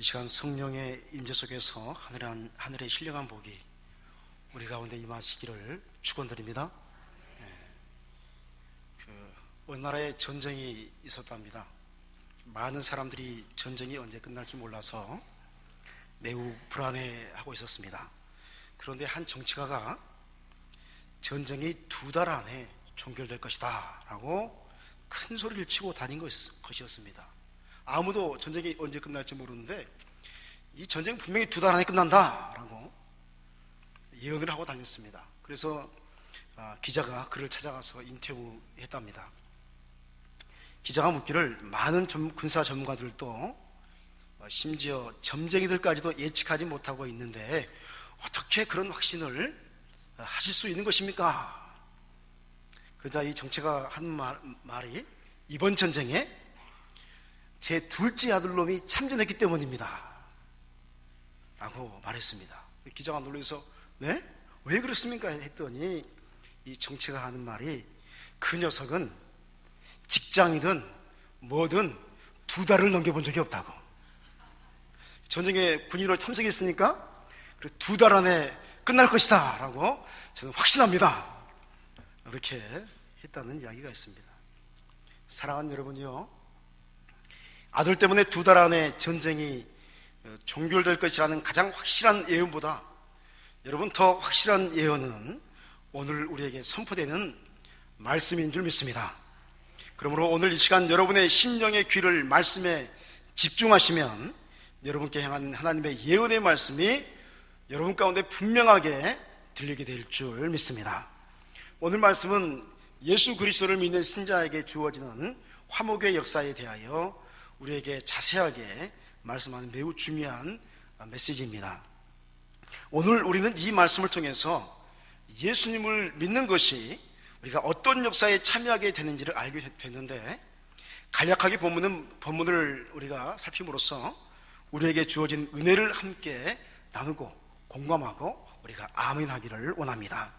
이 시간 성령의 임재 속에서 하늘한, 하늘의 신령한 복이 우리 가운데 임하시기를 축원드립니다. 예. 그 어느 나라에 전쟁이 있었답니다. 많은 사람들이 전쟁이 언제 끝날지 몰라서 매우 불안해하고 있었습니다. 그런데 한 정치가가 전쟁이 두 달 안에 종결될 것이다 라고 큰 소리를 치고 다닌 것이었습니다. 아무도 전쟁이 언제 끝날지 모르는데 이 전쟁 분명히 두 달 안에 끝난다라고 예언을 하고 다녔습니다. 그래서 아, 기자가 그를 찾아가서 인터뷰했답니다. 기자가 묻기를 많은 군사 전문가들도 어, 심지어 점쟁이들까지도 예측하지 못하고 있는데 어떻게 그런 확신을 어, 하실 수 있는 것입니까? 그러자 이 정치가 한 말, 말이 이번 전쟁에 제 둘째 아들놈이 참전했기 때문입니다. 라고 말했습니다. 기자가 놀라서 네? 왜 그렇습니까? 했더니 이 정치가 하는 말이 그 녀석은 직장이든 뭐든 두 달을 넘겨본 적이 없다고. 전쟁에 군인으로 참석했으니까 두 달 안에 끝날 것이다 라고 저는 확신합니다. 이렇게 했다는 이야기가 있습니다. 사랑하는 여러분이요. 아들 때문에 두 달 안에 전쟁이 어, 종결될 것이라는 가장 확실한 예언보다 여러분 더 확실한 예언은 오늘 우리에게 선포되는 말씀인 줄 믿습니다. 그러므로 오늘 이 시간 여러분의 심령의 귀를 말씀에 집중하시면 여러분께 향한 하나님의 예언의 말씀이 여러분 가운데 분명하게 들리게 될 줄 믿습니다. 오늘 말씀은 예수 그리스도를 믿는 신자에게 주어지는 화목의 역사에 대하여 우리에게 자세하게 말씀하는 매우 중요한 메시지입니다. 오늘 우리는 이 말씀을 통해서 예수님을 믿는 것이 우리가 어떤 역사에 참여하게 되는지를 알게 됐는데 간략하게 본문은, 본문을 우리가 살핌으로써 우리에게 주어진 은혜를 함께 나누고 공감하고 우리가 아멘하기를 원합니다.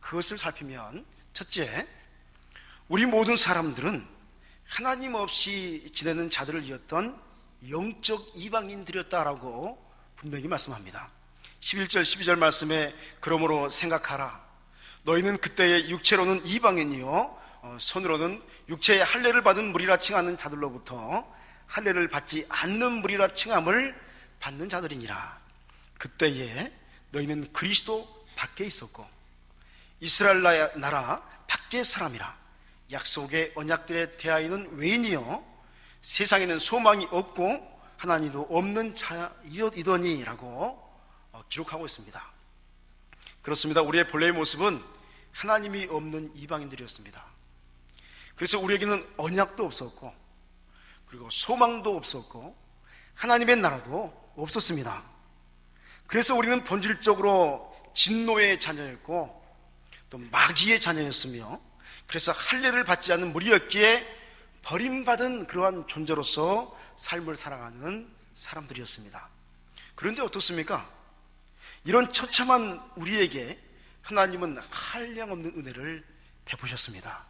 그것을 살피면 첫째, 우리 모든 사람들은 하나님 없이 지내는 자들을 이었던 영적 이방인들이었다라고 분명히 말씀합니다. 11절 12절 말씀에 그러므로 생각하라. 너희는 그때의 육체로는 이방인이요 어, 손으로는 육체의 할례를 받은 무리라 칭하는 자들로부터 할례를 받지 않는 무리라 칭함을 받는 자들이니라. 그때에 너희는 그리스도 밖에 있었고 이스라엘 나라 밖의 사람이라 약속의 언약들에 대하여는 외인이요 세상에는 소망이 없고 하나님도 없는 자이더니라고 어, 기록하고 있습니다. 그렇습니다. 우리의 본래의 모습은 하나님이 없는 이방인들이었습니다. 그래서 우리에게는 언약도 없었고 그리고 소망도 없었고 하나님의 나라도 없었습니다. 그래서 우리는 본질적으로 진노의 자녀였고 또 마귀의 자녀였으며 그래서 할례를 받지 않는 무리였기에 버림받은 그러한 존재로서 삶을 살아가는 사람들이었습니다. 그런데 어떻습니까? 이런 처참한 우리에게 하나님은 한량없는 은혜를 베푸셨습니다.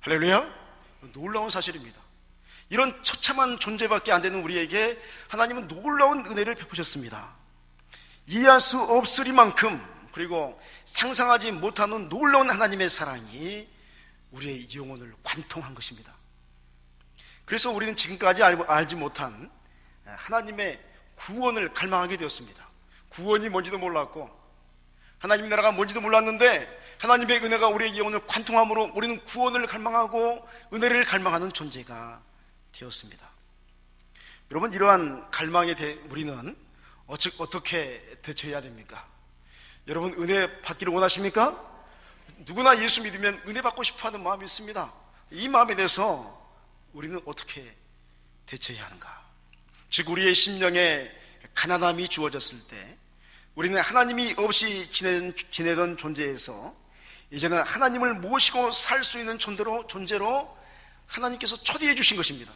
할렐루야! 놀라운 사실입니다. 이런 처참한 존재밖에 안 되는 우리에게 하나님은 놀라운 은혜를 베푸셨습니다. 이해할 수 없으리만큼 그리고 상상하지 못하는 놀라운 하나님의 사랑이 우리의 영혼을 관통한 것입니다. 그래서 우리는 지금까지 알지 못한 하나님의 구원을 갈망하게 되었습니다. 구원이 뭔지도 몰랐고 하나님 나라가 뭔지도 몰랐는데 하나님의 은혜가 우리의 영혼을 관통함으로 우리는 구원을 갈망하고 은혜를 갈망하는 존재가 되었습니다. 여러분 이러한 갈망에 대해 우리는 어떻게 대처해야 됩니까? 여러분 은혜 받기를 원하십니까? 누구나 예수 믿으면 은혜 받고 싶어 하는 마음이 있습니다. 이 마음에 대해서 우리는 어떻게 대처해야 하는가? 즉, 우리의 심령에 가난함이 주어졌을 때 우리는 하나님이 없이 지내던, 존재에서 이제는 하나님을 모시고 살 수 있는 존재로, 존재로 하나님께서 초대해 주신 것입니다.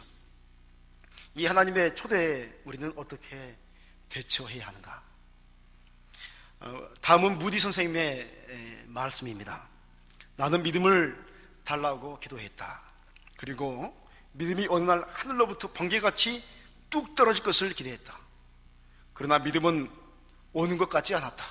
이 하나님의 초대에 우리는 어떻게 대처해야 하는가? 어, 다음은 무디 선생님의 말씀입니다. 나는 믿음을 달라고 기도했다. 그리고 믿음이 어느 날 하늘로부터 번개같이 뚝 떨어질 것을 기대했다. 그러나 믿음은 오는 것 같지 않았다.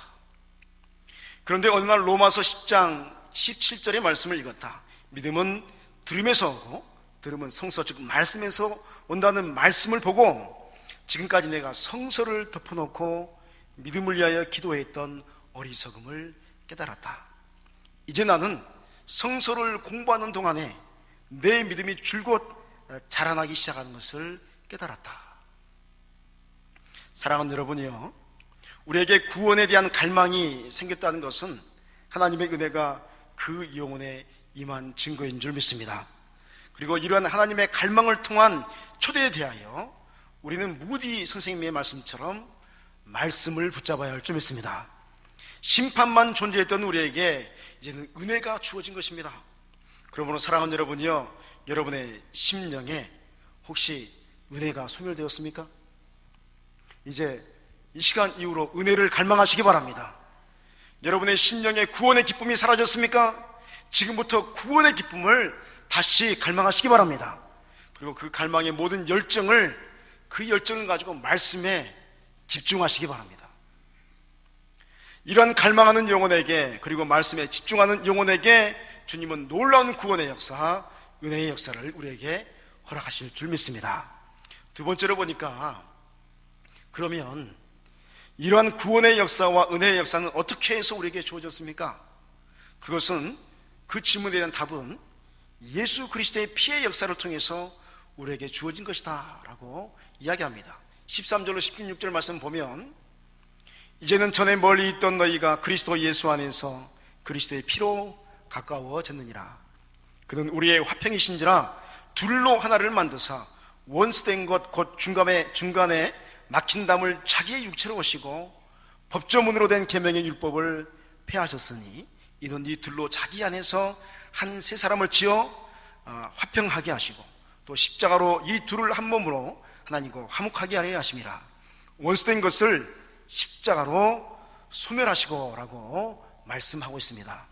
그런데 어느 날 로마서 10장 17절의 말씀을 읽었다. 믿음은 들음에서 오고 들음은 성서 즉 말씀에서 온다는 말씀을 보고 지금까지 내가 성서를 덮어놓고 믿음을 위하여 기도했던 어리석음을 깨달았다. 이제 나는 성서를 공부하는 동안에 내 믿음이 줄곧 자라나기 시작하는 것을 깨달았다. 사랑하는 여러분이요. 우리에게 구원에 대한 갈망이 생겼다는 것은 하나님의 은혜가 그 영혼에 임한 증거인 줄 믿습니다. 그리고 이러한 하나님의 갈망을 통한 초대에 대하여 우리는 무디 선생님의 말씀처럼 말씀을 붙잡아야 할 줄 믿습니다. 심판만 존재했던 우리에게 이제는 은혜가 주어진 것입니다. 그러므로 사랑하는 여러분이요, 여러분의 심령에 혹시 은혜가 소멸되었습니까? 이제 이 시간 이후로 은혜를 갈망하시기 바랍니다. 여러분의 심령에 구원의 기쁨이 사라졌습니까? 지금부터 구원의 기쁨을 다시 갈망하시기 바랍니다. 그리고 그 갈망의 모든 열정을 그 열정을 가지고 말씀에 집중하시기 바랍니다. 이러한 갈망하는 영혼에게 그리고 말씀에 집중하는 영혼에게 주님은 놀라운 구원의 역사, 은혜의 역사를 우리에게 허락하실 줄 믿습니다. 두 번째로 보니까 그러면 이러한 구원의 역사와 은혜의 역사는 어떻게 해서 우리에게 주어졌습니까? 그것은 그 질문에 대한 답은 예수 그리스도의 피의 역사를 통해서 우리에게 주어진 것이다 라고 이야기합니다 13절로 16절 말씀 보면 이제는 전에 멀리 있던 너희가 그리스도 예수 안에서 그리스도의 피로 가까워졌느니라. 그는 우리의 화평이신지라 둘로 하나를 만드사 원수된 것 곧 중간에 중간에 막힌 담을 자기의 육체로 오시고 법조문으로 된 계명의 율법을 폐하셨으니 이는 이 둘로 자기 안에서 한 세 사람을 지어 어, 화평하게 하시고 또 십자가로 이 둘을 한 몸으로 하나님과 화목하게 하려 하심이라. 원수된 것을 십자가로 소멸하시고라고 말씀하고 있습니다.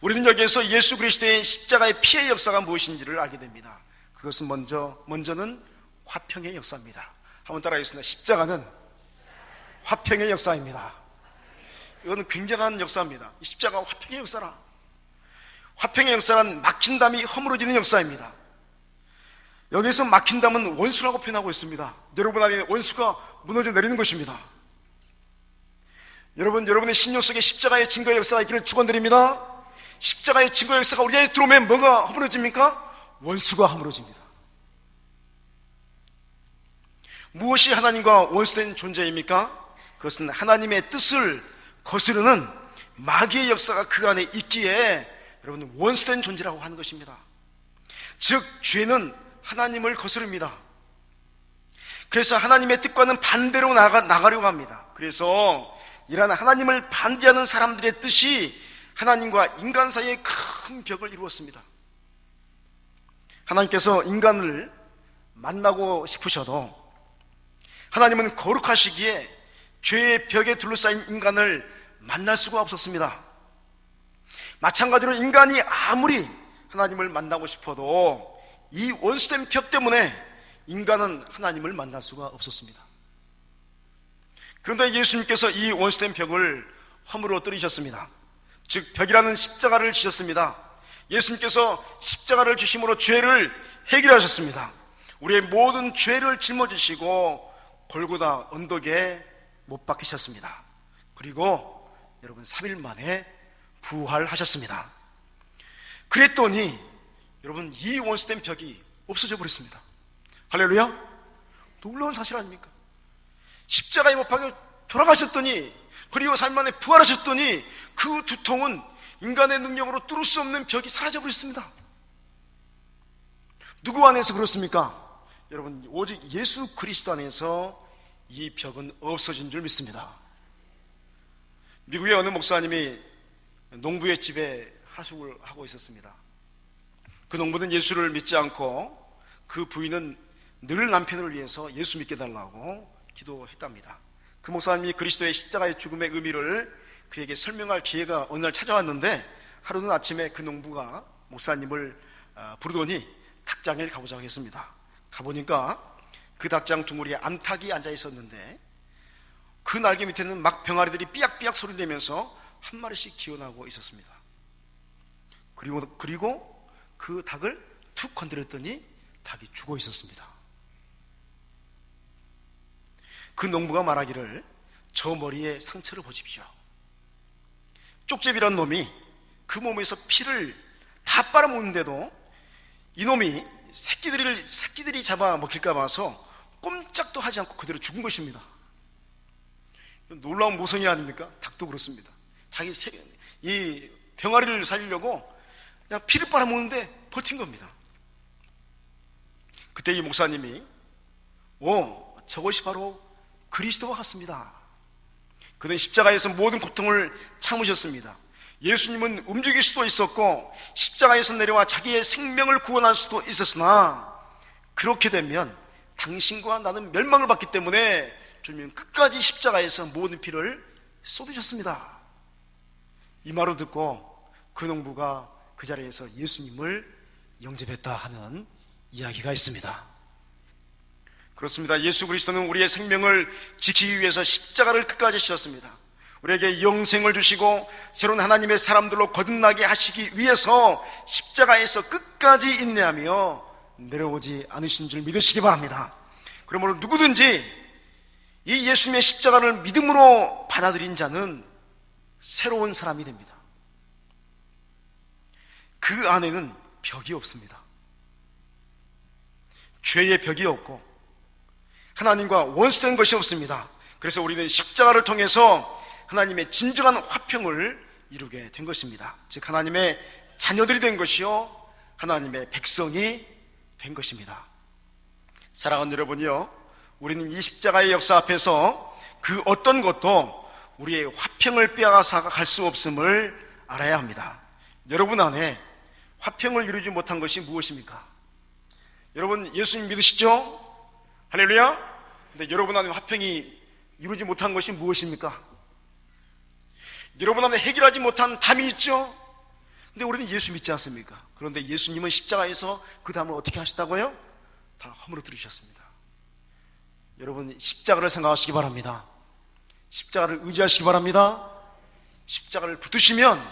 우리는 여기에서 예수 그리스도의 십자가의 피의 역사가 무엇인지를 알게 됩니다. 그것은 먼저 먼저는 화평의 역사입니다. 한번 따라하겠습니다. 십자가는 화평의 역사입니다. 이거는 굉장한 역사입니다. 십자가 화평의 역사라. 화평의 역사는 막힌 담이 허물어지는 역사입니다. 여기서 막힌 담은 원수라고 표현하고 있습니다. 여러분 안에 원수가 무너져 내리는 것입니다. 여러분, 여러분의 신령 속에 십자가의 증거의 역사가 있기를 축원드립니다. 십자가의 증거의 역사가 우리 안에 들어오면 뭐가 허물어집니까? 원수가 허물어집니다. 무엇이 하나님과 원수된 존재입니까? 그것은 하나님의 뜻을 거스르는 마귀의 역사가 그 안에 있기에 여러분 원수된 존재라고 하는 것입니다. 즉 죄는 하나님을 거스릅니다. 그래서 하나님의 뜻과는 반대로 나가, 나가려고 합니다. 그래서 이러한 하나님을 반대하는 사람들의 뜻이 하나님과 인간 사이에 큰 벽을 이루었습니다. 하나님께서 인간을 만나고 싶으셔도 하나님은 거룩하시기에 죄의 벽에 둘러싸인 인간을 만날 수가 없었습니다. 마찬가지로 인간이 아무리 하나님을 만나고 싶어도 이 원수된 벽 때문에 인간은 하나님을 만날 수가 없었습니다. 그런데 예수님께서 이 원수된 벽을 허물어 뜨리셨습니다. 즉, 벽이라는 십자가를 지셨습니다. 예수님께서 십자가를 주심으로 죄를 해결하셨습니다. 우리의 모든 죄를 짊어지시고 골고다 언덕에 못 박히셨습니다. 그리고 여러분 3일 만에 부활하셨습니다. 그랬더니 여러분 이 원수된 벽이 없어져 버렸습니다. 할렐루야! 놀라운 사실 아닙니까? 십자가에 못 박혀 돌아가셨더니 그리고 3일 만에 부활하셨더니 그 두통은 인간의 능력으로 뚫을 수 없는 벽이 사라져 버렸습니다. 누구 안에서 그렇습니까? 여러분 오직 예수 그리스도 안에서 이 벽은 없어진 줄 믿습니다. 미국의 어느 목사님이 농부의 집에 하숙을 하고 있었습니다. 그 농부는 예수를 믿지 않고 그 부인은 늘 남편을 위해서 예수 믿게 달라고 기도했답니다. 그 목사님이 그리스도의 십자가의 죽음의 의미를 그에게 설명할 기회가 어느 날 찾아왔는데 하루는 아침에 그 농부가 목사님을 아, 부르더니 닭장에 가보자고 했습니다. 가보니까 그 닭장 둥우리에 암탉이 앉아 있었는데 그 날개 밑에는 막 병아리들이 삐약삐약 소리 내면서 한 마리씩 기어나고 있었습니다. 그리고, 그리고 그 닭을 툭 건드렸더니 닭이 죽어 있었습니다. 그 농부가 말하기를 저 머리에 상처를 보십시오. 쪽제비란 놈이 그 몸에서 피를 다 빨아먹는데도 이놈이 새끼들을, 새끼들이 잡아 먹힐까 봐서 꼼짝도 하지 않고 그대로 죽은 것입니다. 놀라운 모성이 아닙니까? 닭도 그렇습니다. 자기 새, 이 병아리를 살리려고 그냥 피를 빨아먹는데 버틴 겁니다. 그때 이 목사님이 오 저것이 바로 그리스도와 같습니다. 그는 십자가에서 모든 고통을 참으셨습니다. 예수님은 움직일 수도 있었고 십자가에서 내려와 자기의 생명을 구원할 수도 있었으나 그렇게 되면 당신과 나는 멸망을 받기 때문에 주님은 끝까지 십자가에서 모든 피를 쏟으셨습니다. 이 말을 듣고 그 농부가 그 자리에서 예수님을 영접했다 하는 이야기가 있습니다. 그렇습니다. 예수 그리스도는 우리의 생명을 지키기 위해서 십자가를 끝까지 지셨습니다. 우리에게 영생을 주시고 새로운 하나님의 사람들로 거듭나게 하시기 위해서 십자가에서 끝까지 인내하며 내려오지 않으신 줄 믿으시기 바랍니다. 그러므로 누구든지 이 예수님의 십자가를 믿음으로 받아들인 자는 새로운 사람이 됩니다. 그 안에는 벽이 없습니다. 죄의 벽이 없고 하나님과 원수된 것이 없습니다. 그래서 우리는 십자가를 통해서 하나님의 진정한 화평을 이루게 된 것입니다. 즉 하나님의 자녀들이 된 것이요 하나님의 백성이 된 것입니다. 사랑하는 여러분이요 우리는 이 십자가의 역사 앞에서 그 어떤 것도 우리의 화평을 빼앗아 갈 수 없음을 알아야 합니다. 여러분 안에 화평을 이루지 못한 것이 무엇입니까? 여러분 예수님 믿으시죠? 할렐루야? 근데 여러분 안에 화평이 이루지 못한 것이 무엇입니까? 여러분 안에 해결하지 못한 담이 있죠? 근데 우리는 예수 믿지 않습니까? 그런데 예수님은 십자가에서 그 담을 어떻게 하셨다고요? 다 허물어 들으셨습니다. 여러분 십자가를 생각하시기 바랍니다. 십자가를 의지하시기 바랍니다. 십자가를 붙으시면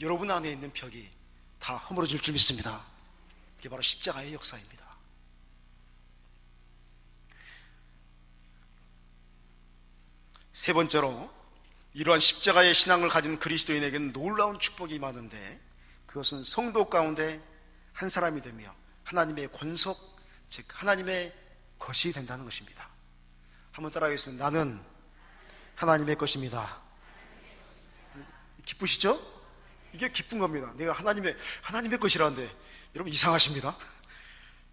여러분 안에 있는 벽이 다 허물어질 줄 믿습니다. 그게 바로 십자가의 역사입니다. 세 번째로 이러한 십자가의 신앙을 가진 그리스도인에게는 놀라운 축복이 많은데 그것은 성도 가운데 한 사람이 되며 하나님의 권속, 즉 하나님의 것이 된다는 것입니다. 한번 따라하겠습니다. 나는 하나님의 것입니다. 기쁘시죠? 이게 기쁜 겁니다. 내가 하나님의 하나님의 것이라는데 여러분 이상하십니다.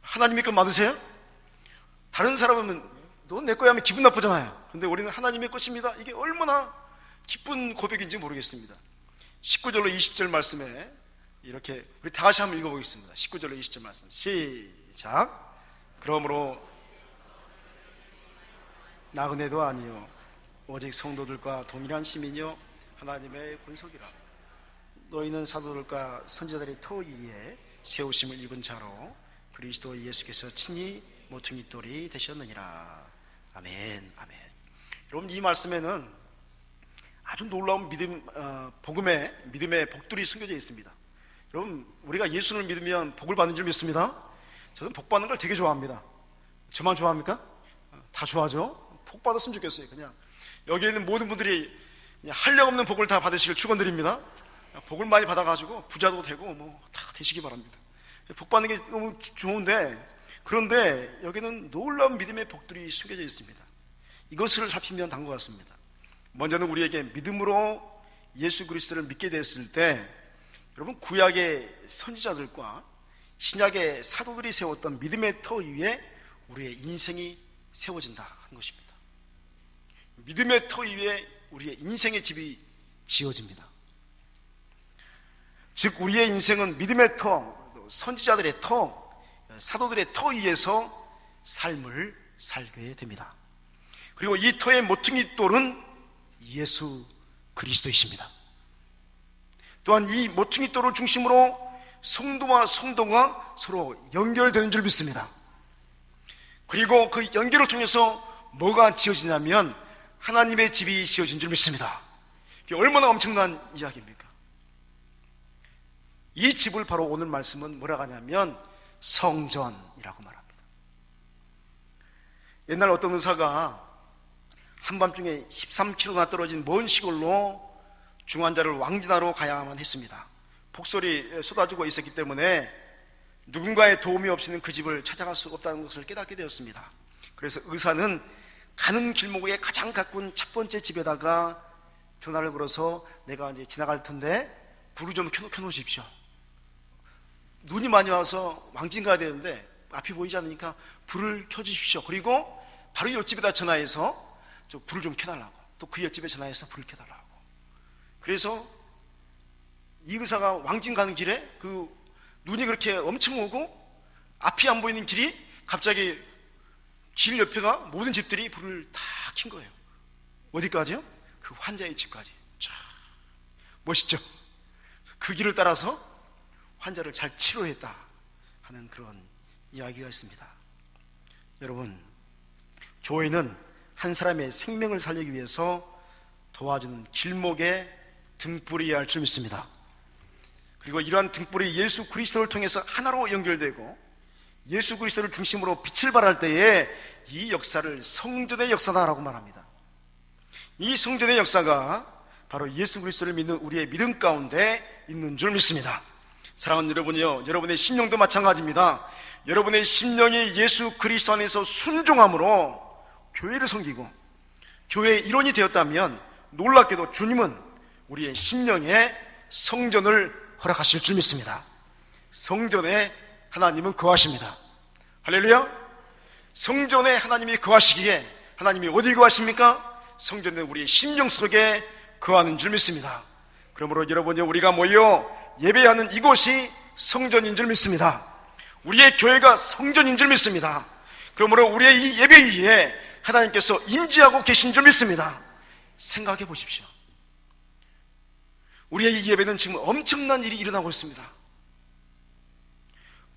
하나님의 것 맞으세요? 다른 사람은 너내 거야 하면 기분 나쁘잖아요. 근데 우리는 하나님의 것입니다. 이게 얼마나 기쁜 고백인지 모르겠습니다. 19절로 20절 말씀에 이렇게 우리 다 같이 한번 읽어보겠습니다. 19절로 20절 말씀 시작. 그러므로 나그네도 아니요 오직 성도들과 동일한 시민이요 하나님의 권속이라 너희는 사도들과 선지자들의 터 위에 세우심을 입은 자로 그리스도 예수께서 친히 모퉁이 돌이 되셨느니라 아멘 아멘 여러분 이 말씀에는 아주 놀라운 믿음 어, 복음의 믿음의 복들이 숨겨져 있습니다 여러분 우리가 예수를 믿으면 복을 받는 줄 믿습니다 저는 복 받는 걸 되게 좋아합니다 저만 좋아합니까? 다 좋아하죠 복 받았으면 좋겠어요. 그냥 여기 있는 모든 분들이 한량 없는 복을 다 받으시길 축원드립니다. 복을 많이 받아가지고 부자도 되고 뭐 다 되시기 바랍니다. 복 받는 게 너무 좋은데 그런데 여기는 놀라운 믿음의 복들이 숨겨져 있습니다. 이것을 살피면 단 것 같습니다. 먼저는 우리에게 믿음으로 예수 그리스도를 믿게 됐을 때 여러분 구약의 선지자들과 신약의 사도들이 세웠던 믿음의 터 위에 우리의 인생이 세워진다 하는 것입니다. 믿음의 터 위에 우리의 인생의 집이 지어집니다. 즉 우리의 인생은 믿음의 터, 선지자들의 터, 사도들의 터 위에서 삶을 살게 됩니다. 그리고 이 터의 모퉁이 돌은 예수 그리스도이십니다. 또한 이 모퉁이 돌을 중심으로 성도와 성도가 서로 연결되는 줄 믿습니다. 그리고 그 연결을 통해서 뭐가 지어지냐면 하나님의 집이 지어진 줄 믿습니다. 이게 얼마나 엄청난 이야기입니까? 이 집을 바로 오늘 말씀은 뭐라고 하냐면 성전이라고 말합니다. 옛날 어떤 의사가 한밤중에 13km나 떨어진 먼 시골로 중환자를 왕진하러 가야만 했습니다. 폭설이 쏟아지고 있었기 때문에 누군가의 도움이 없이는 그 집을 찾아갈 수 없다는 것을 깨닫게 되었습니다. 그래서 의사는 가는 길목에 가장 가까운 첫 번째 집에다가 전화를 걸어서 내가 이제 지나갈 텐데 불을 좀 켜놓, 켜놓으십시오. 눈이 많이 와서 왕진 가야 되는데 앞이 보이지 않으니까 불을 켜주십시오. 그리고 바로 옆집에다 전화해서 저 불을 좀 켜달라고. 또 그 옆집에 전화해서 불을 켜달라고. 그래서 이 의사가 왕진 가는 길에 그 눈이 그렇게 엄청 오고 앞이 안 보이는 길이 갑자기 길 옆에가 모든 집들이 불을 다 킨 거예요. 어디까지요? 그 환자의 집까지. 자, 멋있죠? 그 길을 따라서 환자를 잘 치료했다 하는 그런 이야기가 있습니다. 여러분, 교회는 한 사람의 생명을 살리기 위해서 도와주는 길목의 등불이어야 할 줄 믿습니다. 그리고 이러한 등불이 예수 그리스도를 통해서 하나로 연결되고 예수 그리스도를 중심으로 빛을 발할 때에 이 역사를 성전의 역사다라고 말합니다. 이 성전의 역사가 바로 예수 그리스도를 믿는 우리의 믿음 가운데 있는 줄 믿습니다. 사랑하는 여러분이요, 여러분의 심령도 마찬가지입니다. 여러분의 심령이 예수 그리스도 안에서 순종함으로 교회를 섬기고 교회의 일원이 되었다면 놀랍게도 주님은 우리의 심령에 성전을 허락하실 줄 믿습니다. 성전에 하나님은 거하십니다. 할렐루야! 성전에 하나님이 거하시기에 하나님이 어디 거하십니까? 성전은 우리의 심령 속에 거하는 줄 믿습니다. 그러므로 여러분이 우리가 모여 예배하는 이곳이 성전인 줄 믿습니다. 우리의 교회가 성전인 줄 믿습니다. 그러므로 우리의 이 예배 위에 하나님께서 임재하고 계신 줄 믿습니다. 생각해 보십시오. 우리의 이 예배는 지금 엄청난 일이 일어나고 있습니다.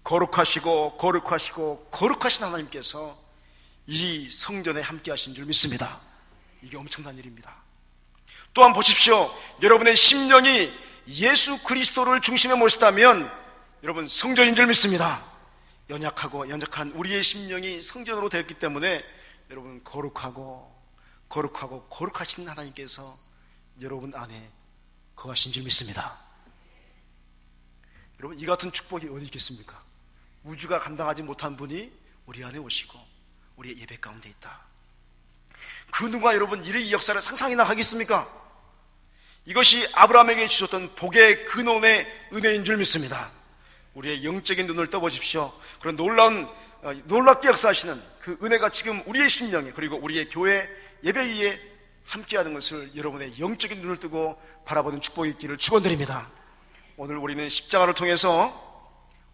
거룩하시고 거룩하시고 거룩하신 하나님께서 이 성전에 함께 하신 줄 믿습니다. 이게 엄청난 일입니다. 또한 보십시오. 여러분의 심령이 예수 그리스도를 중심에 모셨다면 여러분 성전인 줄 믿습니다. 연약하고 연약한 우리의 심령이 성전으로 되었기 때문에 여러분 거룩하고 거룩하고 거룩하신 하나님께서 여러분 안에 거하신 줄 믿습니다. 여러분 이 같은 축복이 어디 있겠습니까? 우주가 감당하지 못한 분이 우리 안에 오시고 우리의 예배 가운데 있다. 그 누가 여러분 이의 역사를 상상이나 하겠습니까? 이것이 아브라함에게 주셨던 복의 근원의 은혜인 줄 믿습니다. 우리의 영적인 눈을 떠보십시오. 그런 놀라운 어, 놀랍게 역사하시는 그 은혜가 지금 우리의 심령에 그리고 우리의 교회 예배 위에 함께하는 것을 여러분의 영적인 눈을 뜨고 바라보는 축복이 있기를 축원드립니다. 오늘 우리는 십자가를 통해서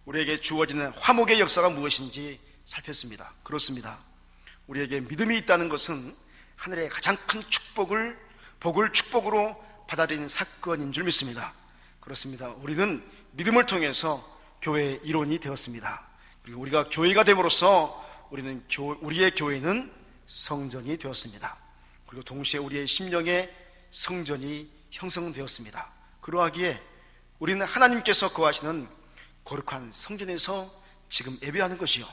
우리에게 주어지는 화목의 역사가 무엇인지 살폈습니다. 그렇습니다. 우리에게 믿음이 있다는 것은 하늘의 가장 큰 축복을 복을 축복으로 받아들인 사건인 줄 믿습니다. 그렇습니다. 우리는 믿음을 통해서 교회의 일원이 되었습니다. 그리고 우리가 교회가 됨으로써 우리는 교, 우리의 교회는 성전이 되었습니다. 그리고 동시에 우리의 심령의 성전이 형성되었습니다. 그러하기에 우리는 하나님께서 거하시는 거룩한 성전에서 지금 예배하는 것이요.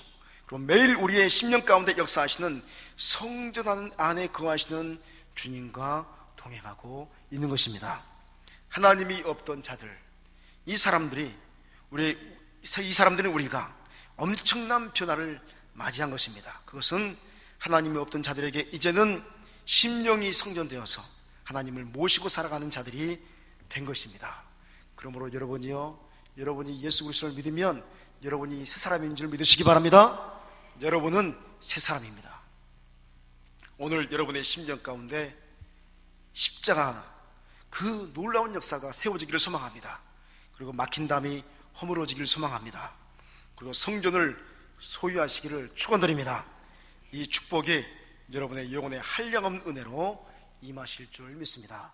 그럼 매일 우리의 심령 가운데 역사하시는 성전 안에 거하시는 주님과 동행하고 있는 것입니다. 하나님이 없던 자들, 이 사람들이 우리 이 사람들은 우리가 엄청난 변화를 맞이한 것입니다. 그것은 하나님이 없던 자들에게 이제는 심령이 성전되어서 하나님을 모시고 살아가는 자들이 된 것입니다. 그러므로 여러분이요 여러분이 예수 그리스도를 믿으면 여러분이 새 사람인 줄 믿으시기 바랍니다. 여러분은 새 사람입니다. 오늘 여러분의 심령 가운데 십자가 그 놀라운 역사가 세워지기를 소망합니다. 그리고 막힌 담이 허물어지기를 소망합니다. 그리고 성전을 소유하시기를 축원드립니다. 이 축복이 여러분의 영혼의 한량없는 은혜로 임하실 줄 믿습니다.